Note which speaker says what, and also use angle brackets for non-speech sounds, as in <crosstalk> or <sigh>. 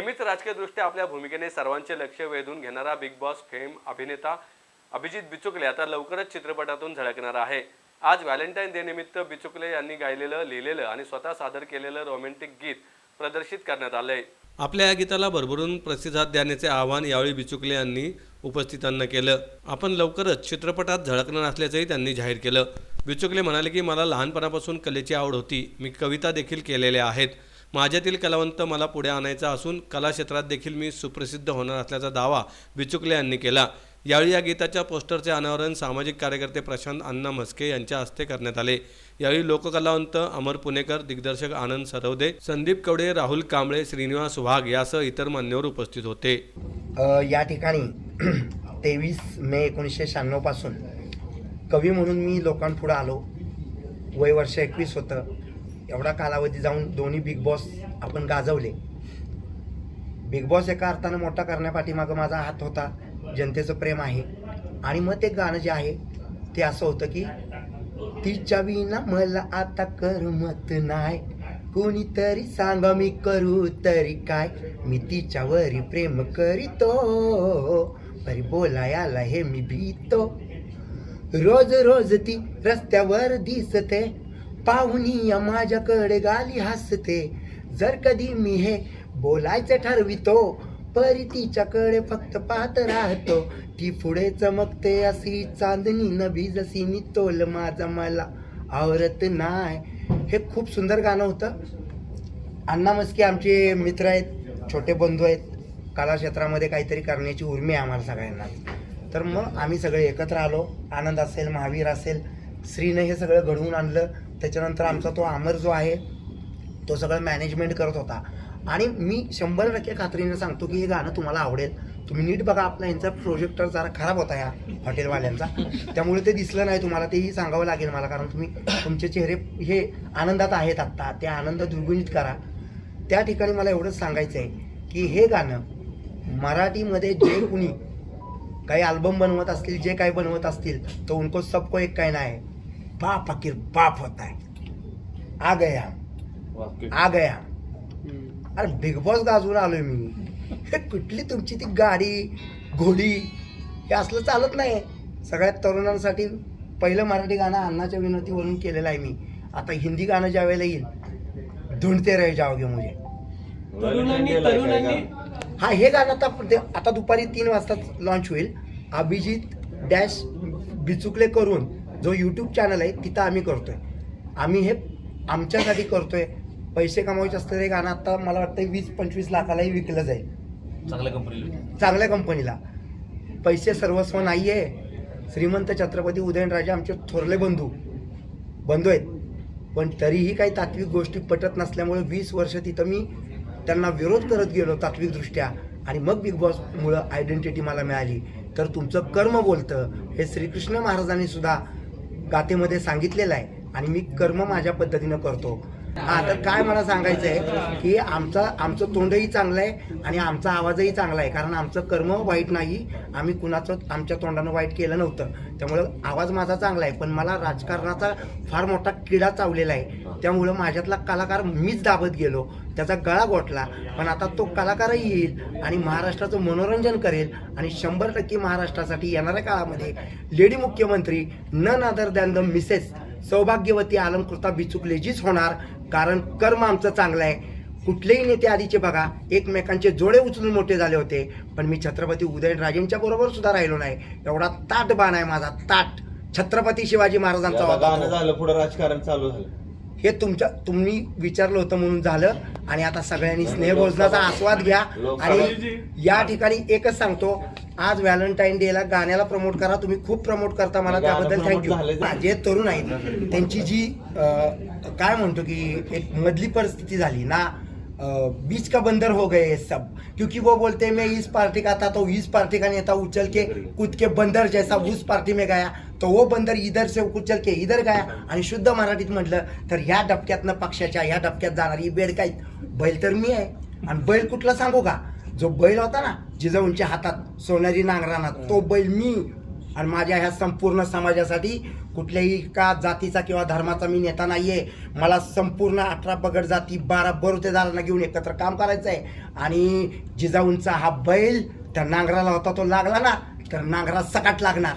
Speaker 1: राजकीयदृष्ट्या आपल्या भूमिकेने सर्वांचे लक्ष वेधून घेणारा बिग बॉस फेम अभिनेता अभिजित बिचुकले आता लवकरच चित्रपटातून झळकणार आहे. आज व्हॅलेंटाईन डे निमित्त बिचुकले यांनी गायलेलं लिहिलेलं आणि स्वतः सादर केलेलं रोमॅन्टिक गीत प्रदर्शित करण्यात आलंय. आपल्या या गीताला भरभरून प्रतिसाद देण्याचे आवाहन यावेळी बिचुकले यांनी उपस्थितांना केलं. आपण लवकरच चित्रपटात झळकणार असल्याचंही त्यांनी जाहीर केलं. बिचुकले म्हणाले की मला लहानपणापासून कलेची आवड होती. मी कविता देखील केलेल्या आहेत. माझ्यातील कलावंत मला पुढे आणायचा असून कला क्षेत्रात देखील मी सुप्रसिद्ध होणार असल्याचा दावा बिचुकले यांनी केला. यावेळी या गीताच्या पोस्टरचे अनावरण सामाजिक कार्यकर्ते प्रशांत अण्णा म्हस्के यांच्या हस्ते करण्यात आले. यावेळी लोककलावंत अमर पुणेकर दिग्दर्शक आनंद सरवदे संदीप कवडे राहुल कांबळे श्रीनिवास वाघ यासह इतर मान्यवर उपस्थित होते.
Speaker 2: या ठिकाणी <clears throat> तेवीस मे एकोणीसशे शहाण्णवपासून कवी म्हणून मी लोकांपुढं आलो. वय वर्ष एकवीस होतं. एवढा कालावधी जाऊन दोन्ही बिग बॉस आपण गाजवले. बिग बॉस एका अर्थानं मोठा करण्यापाठीमागं माझा हात होता. जनतेचं प्रेम आहे. आणि मग ते गाणं जे आहे ते असं होतं की तिच्या विना मला आता करमत नाही. कोणीतरी सांगा मी करू तरी काय? मी तिच्यावरी प्रेम करीतो. परी बोलायला हे मी भीतो. रोज रोज ती रस्त्यावर दिसते. पाहुणी माझ्याकडे गाली हसते. जर कधी मी हे बोलायचं ठरवितो परी तिच्याकडे फक्त पाहत राहतो. ती पुढे चमकते अशी चांदणी नभी जशी मी तोल माझा मला आवरत नाही. हे खूप सुंदर गाणं होतं. अण्णा मस्के आमचे मित्र आहेत छोटे बंधू आहेत. कला क्षेत्रामध्ये काहीतरी करण्याची उर्मी आहे आम्हाला सगळ्यांना. तर मग आम्ही सगळे एकत्र आलो. आनंद असेल महावीर असेल श्रीने हे सगळं घडवून आणलं. त्याच्यानंतर आमचा तो आमर जो आहे तो सगळं मॅनेजमेंट करत होता. आणि मी शंभर टक्के खात्रीने सांगतो की हे गाणं तुम्हाला आवडेल. तुम्ही नीट बघा आपला यांचा प्रोजेक्टर जरा खराब होता या हॉटेलवाल्यांचा. त्यामुळे ते दिसलं नाही तुम्हाला तेही सांगावं लागेल मला कारण तुम्ही तुमचे चेहरे हे आनंदात आहेत आत्ता ते आनंद द्विगुणित करा. त्या ठिकाणी मला एवढंच सांगायचं आहे की हे गाणं मराठीमध्ये जे कुणी काही अल्बम बनवत असतील जे काही बनवत असतील तो उनको सबको एक काही नाही बाप फकीर बाप होता है आ गया. आ गया. अरे बिग बॉस गाजवून आलोय मी. हे कुठली तुमची ती गाडी घोडी हे असलं चालत नाही सगळ्यात तरुणांसाठी पहिलं मराठी गाणं अण्णाच्या विनंतीवरून केलेलं आहे मी. आता हिंदी गाणं ज्या वेळेला येईल ढूंढते रहे जाओगे मुझे.
Speaker 3: तरुणांनी तरुणांनी
Speaker 2: हा हे गाणं आता ते- आता दुपारी तीन वाजता लॉन्च होईल. अभिजित डॅश बिचुकले करून जो यूट्यूब चॅनल आहे तिथं आम्ही करतोय. आम्ही हे आमच्यासाठी करतोय. पैसे कमवायचे असतं हे गाणं आता मला वाटतं वीस पंचवीस लाखालाही विकलं जाईल.
Speaker 3: चांगल्या कंपनीला
Speaker 2: चांगल्या कंपनीला पैसे सर्वस्व नाही आहे श्रीमंत छत्रपती उदयनराजे आमचे थोरले बंधू. बंधू आहेत. पण तरीही काही तात्विक गोष्टी पटत नसल्यामुळे वीस वर्ष तिथं मी त्यांना विरोध करत गेलो तात्विकदृष्ट्या. आणि मग बिग बॉसमुळं आयडेंटिटी मला मिळाली. तर तुमचं कर्म बोलतं. हे श्रीकृष्ण महाराजांनी सुद्धा गाथेमध्ये सांगितलेलं आहे आणि मी कर्म माझ्या पद्धतीनं करतो. हा तर काय मला सांगायचं आहे की आमचा आमचं तोंडही चांगलं आहे आणि आमचा आवाजही चांगला आहे कारण आमचं कर्म वाईट नाही. आम्ही कुणाचं आमच्या तोंडानं वाईट केलं नव्हतं. त्यामुळं आवाज माझा चांगला आहे पण मला राजकारणाचा फार मोठा किडा चावलेला आहे. त्यामुळं माझ्यातला कलाकार मीच दाबत गेलो. त्याचा गळा गोठला. पण आता तो कलाकारही येईल आणि महाराष्ट्राचं मनोरंजन करेल आणि शंभर टक्के महाराष्ट्रासाठी येणाऱ्या काळामध्ये लेडी मुख्यमंत्री none other than the Mrs सौभाग्यवती अलंकृता बिचुकलेजीच होणार कारण कर्म आमचं चांगलं आहे. कुठलेही नेते आधीचे बघा एकमेकांचे जोडे उचलून मोठे झाले होते पण मी छत्रपती उदयनराजेंच्या बरोबर सुद्धा राहिलो नाही. एवढा ताट बाण आहे माझा ताट. छत्रपती शिवाजी महाराजांचा होता.
Speaker 4: झालं पुढे राजकारण चालू झालं.
Speaker 2: हे तुमच्या तुम्ही विचारलं होतं म्हणून झालं आणि आता सगळ्यांनी स्नेहभोजनाचा आस्वाद घ्या. आणि या ठिकाणी एकच सांगतो आज व्हॅलेंटाईन डेला गाण्याला प्रमोट करा तुम्ही खूप प्रमोट करता मला त्याबद्दल थँक्यू. जे तरुण आहेत त्यांची जी काय म्हणतो की एक मधली परिस्थिती झाली ना बीच का बंदर हो गए सब. क्योंकि वो बोलते मैं इस पार्टी का था तो इस पार्टी का नेता उछल के कूद के बंदर जैसा उस पार्टी में गया तो वो बंदर इधर से उचल के इधर गया. आणि शुद्ध मराठीत म्हटलं तर ह्या डबक्यातनं पक्षाच्या ह्या डबक्यात जाणारी बेड काय बैल तर मी आहे. आणि बैल कुठला सांगू का? जो बैल होता ना जिजाऊंच्या हातात सोनेरी नांगराना तो बैल मी आणि माझ्या ह्या संपूर्ण समाजासाठी कुठल्याही का जातीचा किंवा धर्माचा मी नेता नाही आहे मला संपूर्ण अठरा पगड जाती बारा बरुतेदारांना घेऊन एकत्र काम करायचं आहे आणि जिजाऊंचा हा बैल त्या नांगराला होता तो लागला ना तर नांगरा सकाट लागणार.